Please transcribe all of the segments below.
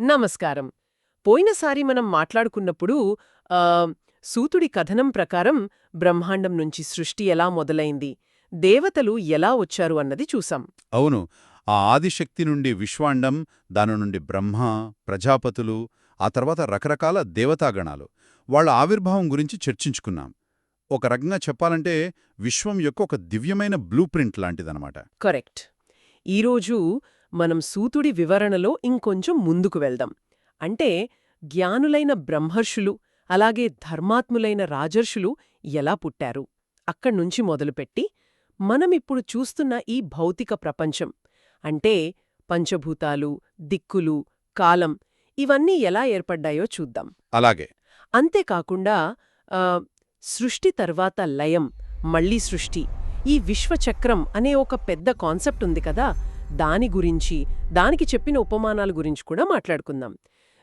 నమస్కారం. పోయినసారి మనం మాట్లాడుకున్నప్పుడు సూతుడి కథనం ప్రకారం బ్రహ్మాండం నుంచి సృష్టి ఎలా మొదలైంది దేవతలు ఎలా వచ్చారు అన్నది చూసాం. అవును. ఆ ఆదిశక్తి నుండి విశ్వాండం దాని నుండి బ్రహ్మ ప్రజాపతులు ఆ తర్వాత రకరకాల దేవతాగణాలు. వాళ్ళ ఆవిర్భావం గురించి చర్చించుకున్నాం. ఒక రకంగా చెప్పాలంటే విశ్వం యొక్క ఒక దివ్యమైన బ్లూ ప్రింట్ లాంటిదనమాట కరెక్ట్. ఈరోజు మనం సూతుడి వివరణలో ఇంకొంచెం ముందుకు వెళ్దాం. అంటే జ్ఞానులైన బ్రహ్మర్షులు అలాగే ధర్మాత్ములైన రాజర్షులు ఎలా పుట్టారు? అక్కడ్నుంచి మొదలుపెట్టి మనమిప్పుడు చూస్తున్న ఈ భౌతిక ప్రపంచం. అంటే పంచభూతాలు దిక్కులు కాలం ఇవన్నీ ఎలా ఏర్పడ్డాయో చూద్దాం. అలాగే. అంతేకాకుండా సృష్టి తర్వాత లయం మళ్ళీ సృష్టి ఈ విశ్వచక్రం అనే ఒక పెద్ద కాన్సెప్ట్ ఉంది కదా? దాని గురించి దానికి చెప్పిన ఉపమానాల గురించి కూడా మాట్లాడుకుందాం.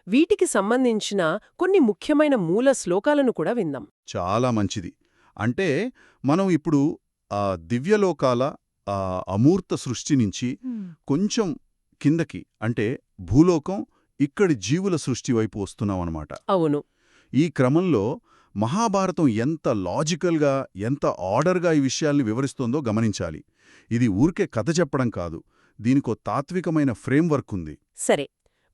వీటికి సంబంధించిన కొన్ని ముఖ్యమైన మూల శ్లోకాలను కూడా విందాం. చాలా మంచిది. అంటే మనం ఇప్పుడు ఆ దివ్యలోకాల ఆ అమూర్త సృష్టి నుంచి కొంచెం కిందకి అంటే భూలోకం ఇక్కడి జీవుల సృష్టి వైపు వస్తున్నామన్నమాట. అవును. ఈ క్రమంలో మహాభారతం ఎంత లాజికల్గా ఎంత ఆర్డర్గా ఈ విషయాల్ని వివరిస్తోందో గమనించాలి. ఇది ఊరికే కథ చెప్పడం కాదు. దీనికో తాత్వికమైన ఫ్రేమ్వర్క్ ఉంది సరే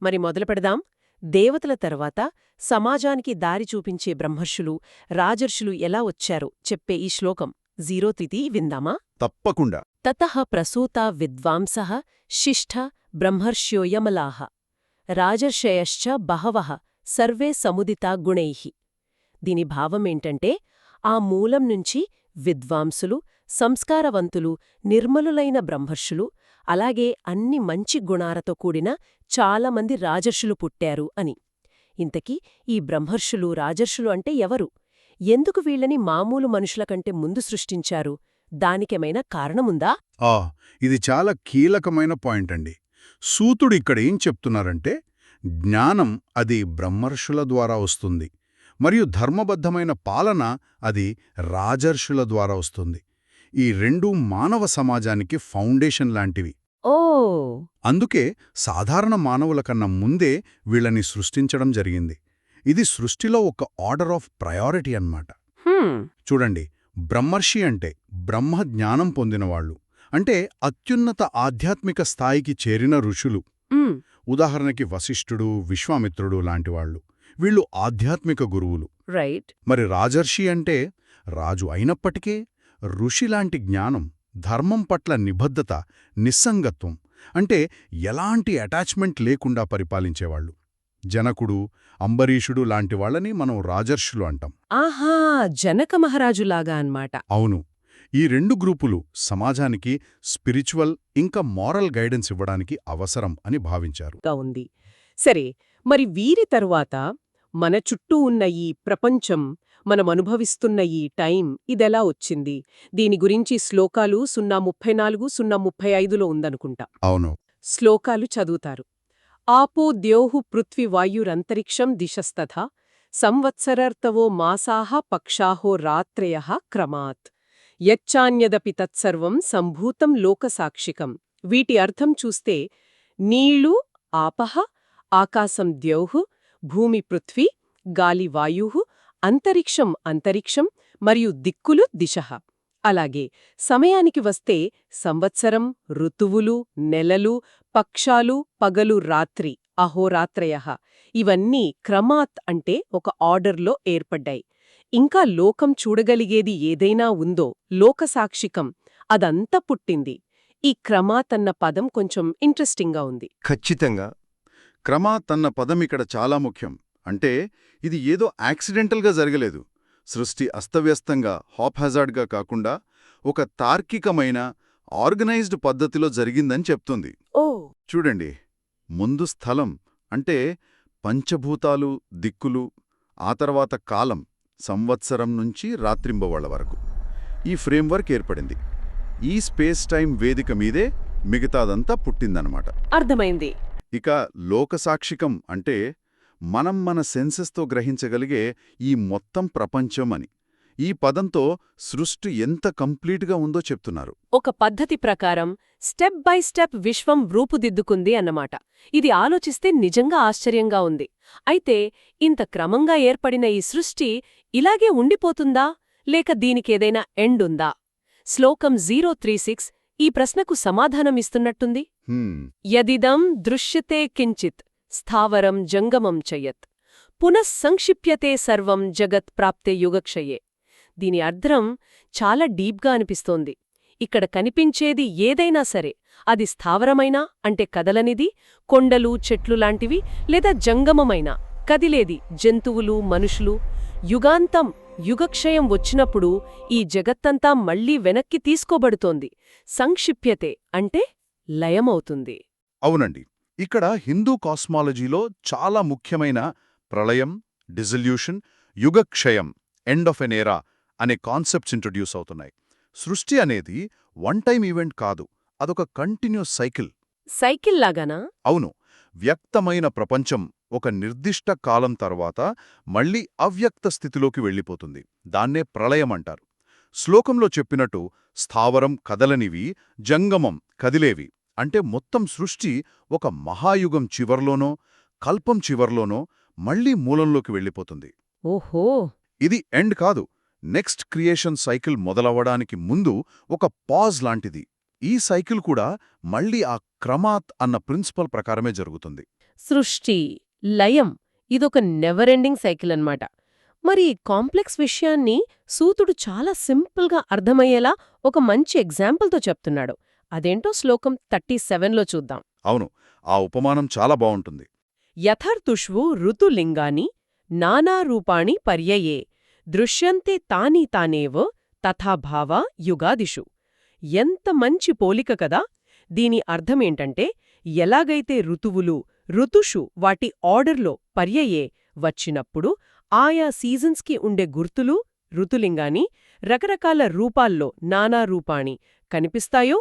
మరి మొదలు పెడదాం. దేవతల తర్వాత సమాజానికి దారి చూపించే బ్రహ్మర్షులు రాజర్షులు ఎలా వచ్చారో చెప్పే ఈ శ్లోకం. జీరో తిథి విందామా? తప్పకుండా. తతః ప్రసూతా విద్వాంసః శిష్ఠ బ్రహ్మర్ష్యోయమలాః రాజర్షయశ్చ బహవః సర్వే సముదితా గుణైః. దీని భావమేంటంటే ఆ మూలం నుంచి విద్వాంసులు సంస్కారవంతులు నిర్మలులైన బ్రహ్మర్షులు అలాగే అన్ని మంచి గుణాలతో కూడిన చాలామంది రాజర్షులు పుట్టారు అని. ఇంతకీ ఈ బ్రహ్మర్షులు రాజర్షులు అంటే ఎవరు? ఎందుకు వీళ్ళని మామూలు మనుషుల కంటే ముందు సృష్టించారు? దానికేమైనా కారణముందా? ఆ ఇది చాలా కీలకమైన పాయింట్ అండి సూతుడు ఇక్కడ ఏం చెప్తున్నారంటే జ్ఞానం అది బ్రహ్మర్షుల ద్వారా వస్తుంది. మరియు ధర్మబద్ధమైన పాలన అది రాజర్షుల ద్వారా వస్తుంది. ఈ రెండూ మానవ సమాజానికి ఫౌండేషన్ లాంటివి. ఓ! అందుకే సాధారణ మానవుల కన్నా ముందే వీళ్ళని సృష్టించడం జరిగింది. ఇది సృష్టిలో ఒక ఆర్డర్ ఆఫ్ ప్రయారిటీ అన్నమాట. చూడండి బ్రహ్మర్షి అంటే బ్రహ్మ జ్ఞానం పొందినవాళ్ళు. అంటే అత్యున్నత ఆధ్యాత్మిక స్థాయికి చేరిన ఋషులు. ఉదాహరణకి వశిష్ఠుడు విశ్వామిత్రుడు లాంటివాళ్ళు. వీళ్ళు ఆధ్యాత్మిక గురువులు. రైట్. మరి రాజర్షి అంటే రాజు అయినప్పటికే ఋషిలాంటి జ్ఞానం ధర్మం పట్ల నిబద్ధత నిస్సంగత్వం అంటే ఎలాంటి అటాచ్మెంట్ లేకుండా పరిపాలించేవాళ్ళు. జనకుడు అంబరీషుడు లాంటి వాళ్ళని మనం రాజర్షులు అంటాం. ఆహా! జనక మహారాజులాగా అన్మాట అవును. ఈ రెండు గ్రూపులు సమాజానికి స్పిరిచువల్ ఇంకా మారల్ గైడెన్స్ ఇవ్వడానికి అవసరం అని భావించారు. ఉంది. సరే మరి వీరి తరువాత మన చుట్టూ ఉన్న ఈ ప్రపంచం మనం అనుభవిస్తున్న ఈ టైం ఇదెలా వచ్చింది? దీని గురించి శ్లోకాలు సున్నా ముప్పై నాలుగు సున్నా ముప్పై ఐదులో ఉందనుకుంటా. అవును. శ్లోకాలు చదువుతారు. ఆపో ద్యోహు పృథ్వి వాయురంతరిక్షం దిశస్తథా సంవత్సరర్తవో మాసాః పక్షాహో రాత్రయః క్రమాత్. యచ్చాన్యదపి తత్సర్వం సంభూతం లోకసాక్షికం. వీటి అర్థం చూస్తే నీళ్ళు ఆపహ ఆకాశం ద్యౌః భూమి పృథ్వీ గాలి వాయుః అంతరిక్షం అంతరిక్షం మరియు దిక్కులు దిశః అలాగే సమయానికి వస్తే సంవత్సరం ఋతువులు నెలలు పక్షాలు పగలు రాత్రి అహోరాత్రయ. ఇవన్నీ క్రమాత్ అంటే ఒక ఆర్డర్లో ఏర్పడ్డాయి. ఇంకా లోకం చూడగలిగేది ఏదైనా ఉందో లోకసాక్షికం అదంతా పుట్టింది. ఈ క్రమాత్ అన్న పదం కొంచెం ఇంట్రెస్టింగ్గా ఉంది. ఖచ్చితంగా. క్రమాత్ తన్న పదం ఇక్కడ చాలా ముఖ్యం. అంటే ఇది ఏదో యాక్సిడెంటల్గా జరగలేదు. సృష్టి అస్తవ్యస్తంగా హాప్హజార్డ్గా కాకుండా ఒక తార్కికమైన ఆర్గనైజ్డ్ పద్ధతిలో జరిగిందని చెప్తుంది. ఓ! చూడండి. ముందు స్థలం అంటే పంచభూతాలు దిక్కులు ఆ తర్వాత కాలం సంవత్సరం నుంచి రాత్రింబవళ్ళ వరకు. ఈ ఫ్రేమ్వర్క్ ఏర్పడింది. ఈ స్పేస్ టైం వేదిక మీదే మిగతాదంతా పుట్టిందనమాట. అర్థమైంది. ఇక లోకసాక్షికం అంటే మనం మన సెన్సెస్తో గ్రహించగలిగే ఈ మొత్తం ప్రపంచం అని. ఈ పదంతో సృష్టి ఎంత కంప్లీట్గా ఉందో చెప్తున్నారు. ఒక పద్ధతి ప్రకారం స్టెప్ బై స్టెప్ విశ్వం రూపుదిద్దుకుంది అన్నమాట. ఇది ఆలోచిస్తే నిజంగా ఆశ్చర్యంగా ఉంది. అయితే ఇంత క్రమంగా ఏర్పడిన ఈ సృష్టి ఇలాగే ఉండిపోతుందా? లేక దీనికేదైనా ఎండ్ ఉందా? శ్లోకం జీరో త్రీ సిక్స్ ఈ ప్రశ్నకు సమాధానమిస్తున్నట్టుంది యదిదం దృశ్యతే కించిత్. స్థావరం జంగమం చయత్ పునఃసంక్షిప్యతే సర్వం జగత్ ప్రాప్తే యుగక్షయే దీని అర్థం చాలా డీప్గా అనిపిస్తోంది ఇక్కడ కనిపించేది ఏదైనా సరే అది స్థావరమైనా అంటే కదలనిది కొండలు చెట్లు లాంటివి లేదా జంగమమైనా కదిలేది జంతువులు మనుషులు యుగాంతం యుగక్షయం వచ్చినప్పుడు ఈ జగత్తంతా మళ్ళీ వెనక్కి తీసుకోబడుతోంది సంక్షిప్యతే అంటే లయమవుతుంది అవునండి ఇక్కడ హిందూ కాస్మాలజీలో చాలా ముఖ్యమైన ప్రళయం డిజల్యూషన్ యుగక్షయం ఎండ్ ఆఫ్ ఎన్ ఏరా అనే కాన్సెప్ట్స్ ఇంట్రడ్యూస్ అవుతున్నాయి. సృష్టి అనేది వన్ టైం ఈవెంట్ కాదు అదొక కంటిన్యూస్ సైకిల్. సైకిల్ లాగానా? అవును. వ్యక్తమైన ప్రపంచం ఒక నిర్దిష్ట కాలం తర్వాత మళ్ళీ అవ్యక్త స్థితిలోకి వెళ్ళిపోతుంది. దాన్నే ప్రళయం అంటారు. శ్లోకంలో చెప్పినట్టు స్థావరం కదలనివి జంగమం కదిలేవి. అంటే మొత్తం సృష్టి ఒక మహాయుగం చివర్లోనో కల్పం చివర్లోనో మళ్ళీ మూలంలోకి వెళ్ళిపోతుంది. ఓహో! ఇది ఎండ్ కాదు. నెక్స్ట్ క్రియేషన్ సైకిల్ మొదలవ్వడానికి ముందు ఒక పాజ్ లాంటిది. ఈ సైకిల్ కూడా మళ్ళీ ఆ క్రమాత్ అన్న ప్రిన్సిపల్ ప్రకారమే జరుగుతుంది. సృష్టి లయం ఇదొక నెవర్ ఎండింగ్ సైకిల్ అన్నమాట. మరి ఈ కాంప్లెక్స్ విషయాన్ని సూతుడు చాలా సింపుల్గా అర్థమయ్యేలా ఒక మంచి ఎగ్జాంపుల్తో చెప్తున్నాడు. అదేంటో శ్లోకం థర్టీ సెవెన్లో చూద్దాం. అవును ఆ ఉపమానం చాలా బావుంటుంది యథర్తుష్వు ఋతులింగాని నానారూపాణి పర్యయే దృశ్యంతే తాని తానేవ తథాభావ యుగాదిషు. ఎంత మంచి పోలిక కదా! దీని అర్థమేంటంటే ఎలాగైతే ఋతువులు ఋతుషు వాటి ఆర్డర్లో పర్యయే వచ్చినప్పుడు ఆయా సీజన్స్కి ఉండే గుర్తులు ఋతులింగాని రకరకాల రూపాల్లో నానా రూపాణి కనిపిస్తాయో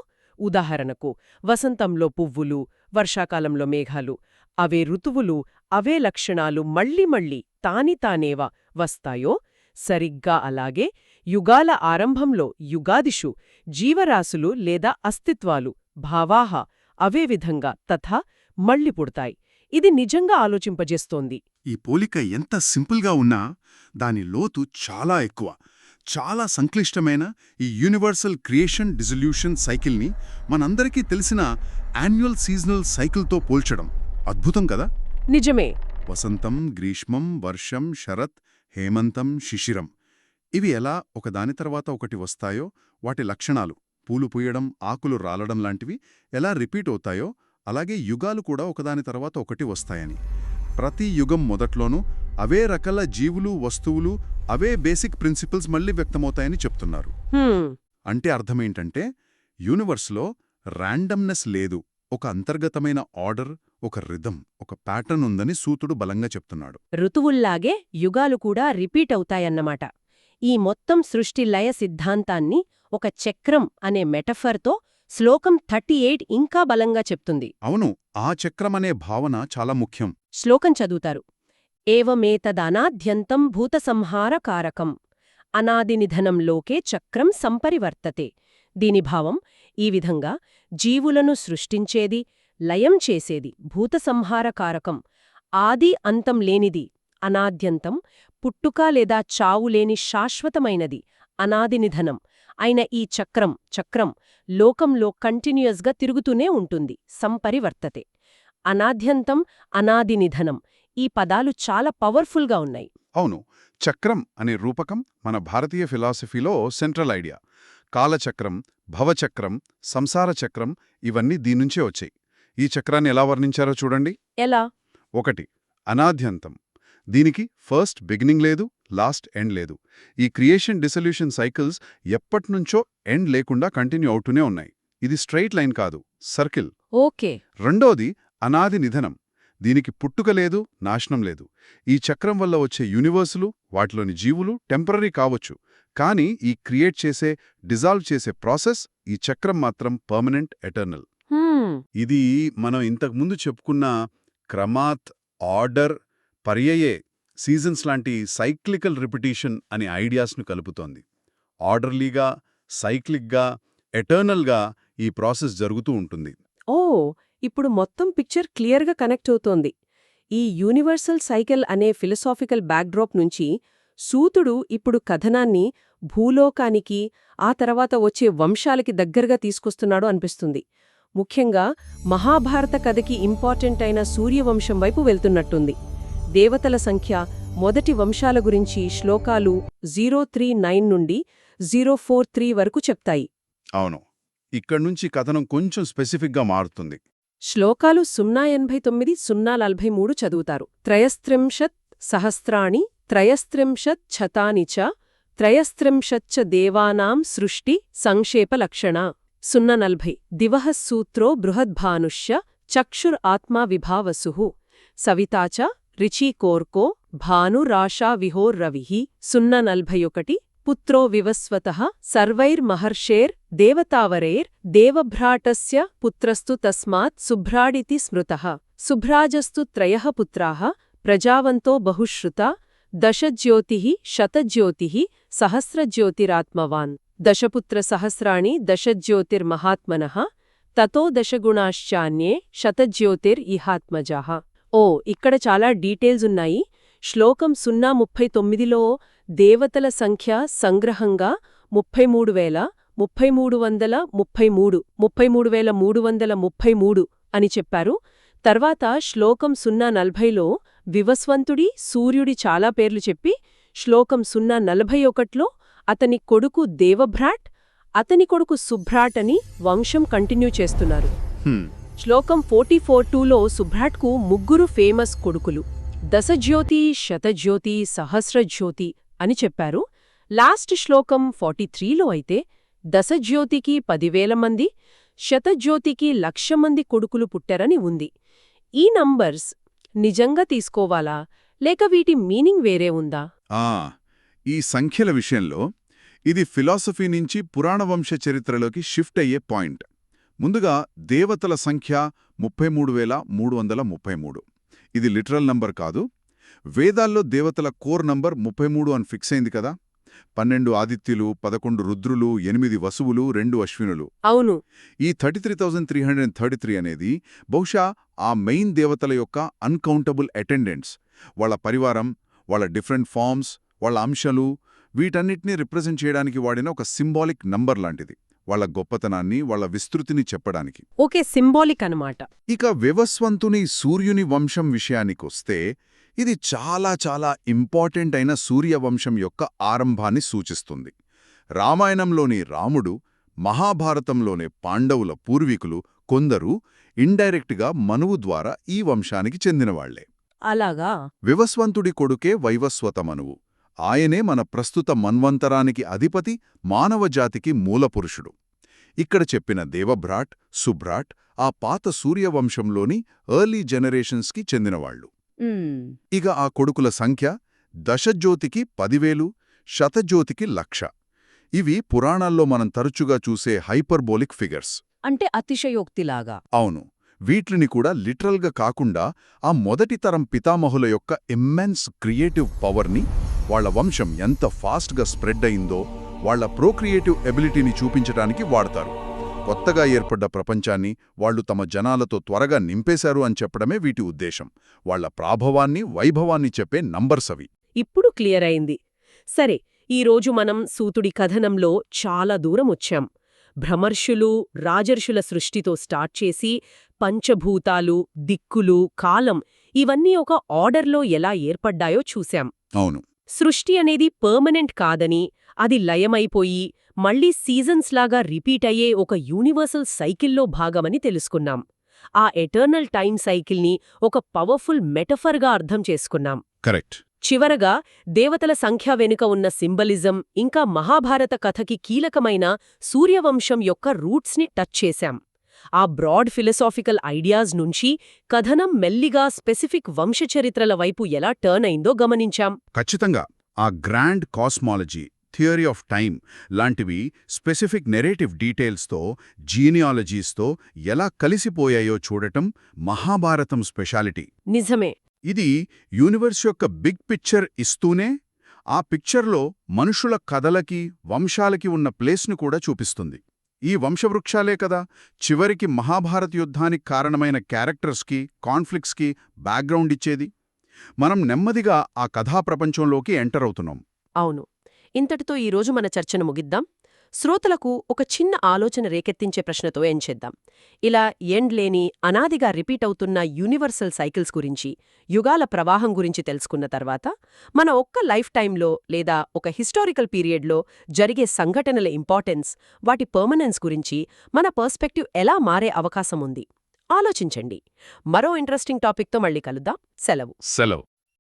ఉదాహరణకు వసంతంలో పువ్వులు వర్షాకాలంలో మేఘాలు అవే ఋతువులు అవే లక్షణాలు మళ్ళీ మళ్ళీ తాని తానేవా వస్తాయో? సరిగ్గా అలాగే యుగాల ఆరంభంలో యుగాదిషు జీవరాశులు లేదా అస్తిత్వాలు భావాహ అవే విధంగా తథా మళ్ళీ పుడతాయి. ఇది నిజంగా ఆలోచింపజేస్తోంది. ఈ పోలిక ఎంత సింపుల్గా ఉన్నా దాని లోతు చాలా ఎక్కువ. చాలా సంక్లిష్టమైన ఈ యూనివర్సల్ క్రియేషన్ డిజల్యూషన్ సైకిల్ని మనందరికీ తెలిసిన యాన్యువల్ సీజనల్ సైకిల్తో పోల్చడం. అద్భుతం కదా? నిజమే. వసంతం గ్రీష్మం వర్షం శరత్ హేమంతం శిశిరం. ఇవి ఎలా ఒకదాని తర్వాత ఒకటి వస్తాయో వాటి లక్షణాలు పూలు పూయడం ఆకులు రాలడం లాంటివి ఎలా రిపీట్ అవుతాయో అలాగే యుగాలు కూడా ఒకదాని తర్వాత ఒకటి వస్తాయని. ప్రతి యుగం మొదట్లోనూ అవే రకాల జీవులు వస్తువులు అవే బేసిక్ ప్రిన్సిపల్స్ మళ్ళీ వ్యక్తమవుతాయని చెప్తున్నారు. అంటే అర్థమేంటంటే యూనివర్స్లో ర్యాండమ్నెస్ లేదు ఒక అంతర్గతమైన ఆర్డర్ ఒక రిథం ఒక ప్యాటర్న్ ఉందని సూతుడు బలంగా చెప్తున్నాడు. ఋతువుల్లాగే యుగాలు కూడా రిపీట్ అవుతాయన్నమాట. ఈ మొత్తం సృష్టి లయ సిద్ధాంతాన్ని ఒక చక్రం అనే మెటఫర్తో శ్లోకం థర్టీ ఎయిట్ ఇంకా బలంగా చెప్తుంది. అవును ఆ చక్రమనే భావన చాలా ముఖ్యం. శ్లోకం చదువుతారు. ఏవమేతదనాద్యంతం భూతసంహారకారకం. అనాదినిధనం లోకే చక్రం సంపరివర్తతే. దీని భావం ఈ విధంగా జీవులను సృష్టించేది లయం చేసేది భూతసంహారకారకం. ఆది అంతం లేనిది అనాద్యంతం పుట్టుక లేదా చావులేని శాశ్వతమైనది అనాదినిధనం. అయిన ఈ చక్రం చక్రం లోకంలో కంటిన్యూయస్గా తిరుగుతూనే ఉంటుంది సంపరివర్తతే. అనాద్యంతం అనాదినిధనం ఈ పదాలు చాలా పవర్ఫుల్గా ఉన్నాయి. అవును. చక్రం అనే రూపకం మన భారతీయ ఫిలాసఫీలో సెంట్రల్ ఐడియా. కాలచక్రం భవచక్రం సంసార చక్రం ఇవన్నీ దీనుంచే వచ్చాయి. ఈ చక్రాన్ని ఎలా వర్ణించారో చూడండి. ఎలా? ఒకటి అనాద్యంతం. దీనికి ఫస్ట్ బిగినింగ్ లేదు లాస్ట్ ఎండ్ లేదు. ఈ క్రియేషన్ డిసల్యూషన్ సైకిల్స్ ఎప్పట్నుంచో ఎండ్ లేకుండా కంటిన్యూ అవుతూనే ఉన్నాయి. ఇది స్ట్రైట్ లైన్ కాదు సర్కిల్. ఓకే. రెండోది అనాది నిధనం. దీనికి పుట్టుక లేదు నాశనం లేదు. ఈ చక్రం వల్ల వచ్చే యూనివర్సులు వాటిలోని జీవులు టెంపరీ కావచ్చు. కానీ ఈ క్రియేట్ చేసే డిజాల్వ్ చేసే ప్రాసెస్ ఈ చక్రం మాత్రం పర్మనెంట్ ఎటర్నల్. ఇది మనం ఇంతకుముందు చెప్పుకున్న క్రమాత్ ఆర్డర్ పర్యయే సీజన్స్ లాంటి సైక్లికల్ రిపిటీషన్ అనే ఐడియాస్ను కలుపుతోంది. ఆర్డర్లీగా సైక్లిక్గా ఎటర్నల్గా ఈ ప్రాసెస్ జరుగుతూ ఉంటుంది. ఓ ఇప్పుడు మొత్తం పిక్చర్ క్లియర్గా కనెక్ట్ అవుతోంది. ఈ యూనివర్సల్ సైకిల్ అనే ఫిలసాఫికల్ బ్యాక్డ్రాప్ నుంచి సూతుడు ఇప్పుడు కథనాన్ని భూలోకానికి ఆ తర్వాత వచ్చే వంశాలకి దగ్గరగా తీసుకొస్తున్నాడు అనిపిస్తుంది. ముఖ్యంగా మహాభారత కథకి ఇంపార్టెంట్ అయిన సూర్యవంశం వైపు వెళ్తున్నట్టుంది. దేవతల సంఖ్య మొదటి వంశాల గురించి శ్లోకాలు జీరో త్రీ నైన్ నుండి జీరో ఫోర్ త్రీ వరకు చెప్తాయి. అవును. ఇక్కడ్నుంచి కథనం కొంచెం స్పెసిఫిక్గా మారుతుంది. శ్లోకాలు సున్నా ఎనభై తొమ్మిది సున్నా నలభై మూడు చదువుతారు. త్రయస్త్రింశత్ సహస్రాణి త్రయస్త్రింశత్ శతాని చ త్రయస్త్రింశచ్చ దేవానాం సృష్టి సంక్షేపలక్షణ సున్నా నలభై. దివః సూత్రో బృహద్భానుష్య చక్షుర్ ఆత్మా విభావసు. సవితాచ రిచీకోర్కో భానురాశా విహోర్రవిః సున్నా నలభై ఒకటి. పుత్రో వివస్వతః సర్వైర్మహర్షేర్ దేవతావరైర్ దేవభ్రాటస్య పుత్రస్తు తస్మాత్ సుభ్రాడితి స్మృతః సుభ్రాజస్తు త్రయః పుత్రాः ప్రజావంతో బహుశ్రుతా దశజ్యోతిః శతజ్యోతిః సహస్రజ్యోతిరాత్మవాన్ దశపుత్రసహస్రాణి దశజ్యోతిర్మహాత్మనః తతో దశగుణాశ్చాన్యే శతజ్యోతిర్ ఇహాత్మజాః ఓ ఇక్కడ చాలా డీటెయిల్స్ ఉన్నాయి శ్లోకం సున్నా ముప్పై తొమ్మిదిలో దేవతల సంఖ్య సంగ్రహంగా ముప్పై మూడు వేల ముప్పై మూడు వందల ముప్పై మూడు ముప్పై మూడు వేల మూడు వందల ముప్పై మూడు అని చెప్పారు. తర్వాత శ్లోకం సున్నా నలభైలో వివస్వంతుడి సూర్యుడి చాలా పేర్లు చెప్పి శ్లోకం సున్నా నలభై ఒకట్లో అతని కొడుకు దేవభ్రాట్ అతని కొడుకు సుభ్రాట్ అని వంశం కంటిన్యూ చేస్తున్నారు. శ్లోకం ఫోర్టీ ఫోర్ టూలో సుభ్రాట్కు ముగ్గురు ఫేమస్ కొడుకులు. దశజ్యోతి శతజ్యోతి సహస్రజ్యోతి అని చెప్పారు. లాస్ట్ శ్లోకం ఫార్టీ త్రీలో అయితే దశజ్యోతికి పదివేల మంది శతజ్యోతికి లక్ష మంది కొడుకులు పుట్టారని ఉంది. ఈ నంబర్స్ నిజంగా తీసుకోవాలా? లేక వీటి మీనింగ్ వేరే ఉందా? ఆ ఈ సంఖ్యల విషయంలో ఇది ఫిలాసఫీ నుంచి పురాణ వంశ చరిత్రలోకి షిఫ్ట్ అయ్యే పాయింట్. ముందుగా దేవతల సంఖ్య ముప్పై మూడు వేల మూడు వందల ముప్పై మూడు. ఇది లిటరల్ నంబర్ కాదు. వేదాల్లో దేవతల కోర్ నంబర్ ముప్పై మూడు అని ఫిక్స్ అయింది కదా. పన్నెండు ఆదిత్యులు పదకొండు రుద్రులు ఎనిమిది వసువులు రెండు అశ్వినులు. అవును. ఈ thirty three thousand three hundred thirty three అనేది బహుశా ఆ మెయిన్ దేవతల యొక్క అన్కౌంటబుల్ అటెండెంట్స్. వాళ్ళ పరివారం వాళ్ళ డిఫరెంట్ ఫార్మ్స్ వాళ్ళ అంశాలు వీటన్నిటినీ రిప్రజెంట్ చేయడానికి వాడిన ఒక సింబాలిక్ నంబర్ లాంటిది. వాళ్ళ గొప్పతనాన్ని వాళ్ళ విస్తృతిని చెప్పడానికి. ఓకే సింబాలిక్ అనమాట ఇక వివస్వంతుని సూర్యుని వంశం విషయానికొస్తే ఇది చాలా చాలా ఇంపార్టెంట్ అయిన సూర్యవంశం యొక్క ఆరంభాన్ని సూచిస్తుంది. రామాయణంలోని రాముడు మహాభారతంలోని పాండవుల పూర్వీకులు కొందరు ఇండైరెక్ట్గా మనువు ద్వారా ఈ వంశానికి చెందినవాళ్ళే. అలాగా? వివస్వంతుడి కొడుకే వైవస్వత మనువు. ఆయనే మన ప్రస్తుత మన్వంతరానికి అధిపతి మానవజాతికి మూలపురుషుడు. ఇక్కడ చెప్పిన దేవభ్రాట్ సుభ్రాట్ ఆ పాత సూర్యవంశంలోని ఎర్లీ జనరేషన్స్కి చెందినవాళ్ళు. ఇక ఆ కొడుకుల సంఖ్య దశజ్యోతికి పదివేలు శతజ్యోతికి లక్ష. ఇవి పురాణాల్లో మనం తరచుగా చూసే హైపర్బోలిక్ ఫిగర్స్. అంటే అతిశయోక్తిలాగా. అవును. వీటిని కూడా లిటరల్గా కాకుండా ఆ మొదటి తరం పితామహుల యొక్క ఇమ్మెన్స్ క్రియేటివ్ పవర్ని వాళ్ళ వంశం ఎంత ఫాస్ట్గా స్ప్రెడ్ అయిందో వాళ్ళ ప్రోక్రియేటివ్ ఎబిలిటీని చూపించడానికి వాడతారు. కొత్తగా ఏర్పడ్డ ప్రపంచాన్ని వాళ్ళు తమ జనాలతో త్వరగా నింపేశారు అని చెప్పడమే వీటి ఉద్దేశం. వాళ్ళ ప్రాభవాన్ని వైభవాన్ని చెప్పే నంబర్స్ అవి. ఇప్పుడు క్లియర్ అయింది. సరే ఈరోజు మనం సూతుడి కథనంలో చాలా దూరం వచ్చాం. భ్రమర్షులు రాజర్షుల సృష్టితో స్టార్ట్ చేసి పంచభూతాలు దిక్కులు కాలం ఇవన్నీ ఒక ఆర్డర్లో ఎలా ఏర్పడ్డాయో చూశాం. అవును. సృష్టి అనేది పర్మనెంట్ కాదని అది లయమైపోయి మళ్ళీ సీజన్స్లాగా రిపీట్ అయ్యే ఒక యూనివర్సల్ సైకిల్లో భాగమని తెలుసుకున్నాం. ఆ ఎటర్నల్ టైం సైకిల్ని ఒక పవర్ఫుల్ మెటఫర్గా అర్థం చేసుకున్నాం. కరెక్ట్. చివరగా దేవతల సంఖ్య వెనుక ఉన్న సింబలిజం ఇంకా మహాభారత కథకి కీలకమైన సూర్యవంశం యొక్క రూట్స్ని టచ్ చేశాం. ఆ బ్రాడ్ ఫిలసాఫికల్ ఐడియాస్ నుంచి కథనం మెల్లిగా స్పెసిఫిక్ వంశచరిత్రల వైపు ఎలా టర్న్ అయిందో గమనించాం. ఖచ్చితంగా. ఆ grand cosmology theory of time లాంటివి స్పెసిఫిక్ నెరేటివ్ డీటెయిల్స్తో జీనియాలజీస్తో ఎలా కలిసిపోయాయో చూడటం మహాభారతం స్పెషాలిటీ. నిజమే. ఇది యూనివర్స్ యొక్క బిగ్ పిక్చర్ ఇస్తూనే ఆ పిక్చర్లో మనుషుల కథలకి వంశాలకి ఉన్న ప్లేస్ను కూడా చూపిస్తుంది. ఈ వంశవృక్షాలే కదా. చివరికి మహాభారత యుద్ధానికి కారణమైన క్యారెక్టర్స్కి కాన్ఫ్లిక్ట్స్కి బ్యాక్గ్రౌండ్ ఇచ్చేది. మనం నెమ్మదిగా ఆ కథాప్రపంచంలోకి ఎంటర్ అవుతున్నాం. అవును. ఇంతటితో ఈరోజు మన చర్చను ముగిద్దాం. శ్రోతలకు ఒక చిన్న ఆలోచన రేకెత్తించే ప్రశ్నతో ఎంచేద్దాం ఇలా ఎండ్ లేని అనాదిగా రిపీట్ అవుతున్న యూనివర్సల్ సైకిల్స్ గురించి యుగాల ప్రవాహం గురించి తెలుసుకున్న తర్వాత మన ఒక్క లైఫ్ టైంలో లేదా ఒక హిస్టారికల్ పీరియడ్లో జరిగే సంఘటనల ఇంపార్టెన్స్ వాటి పర్మనెన్స్ గురించి మన పర్స్పెక్టివ్ ఎలా మారే అవకాశం ఉంది? ఆలోచించండి. మరో ఇంట్రెస్టింగ్ టాపిక్తో మళ్ళీ కలుద్దాం. సెలవు. సెలవు.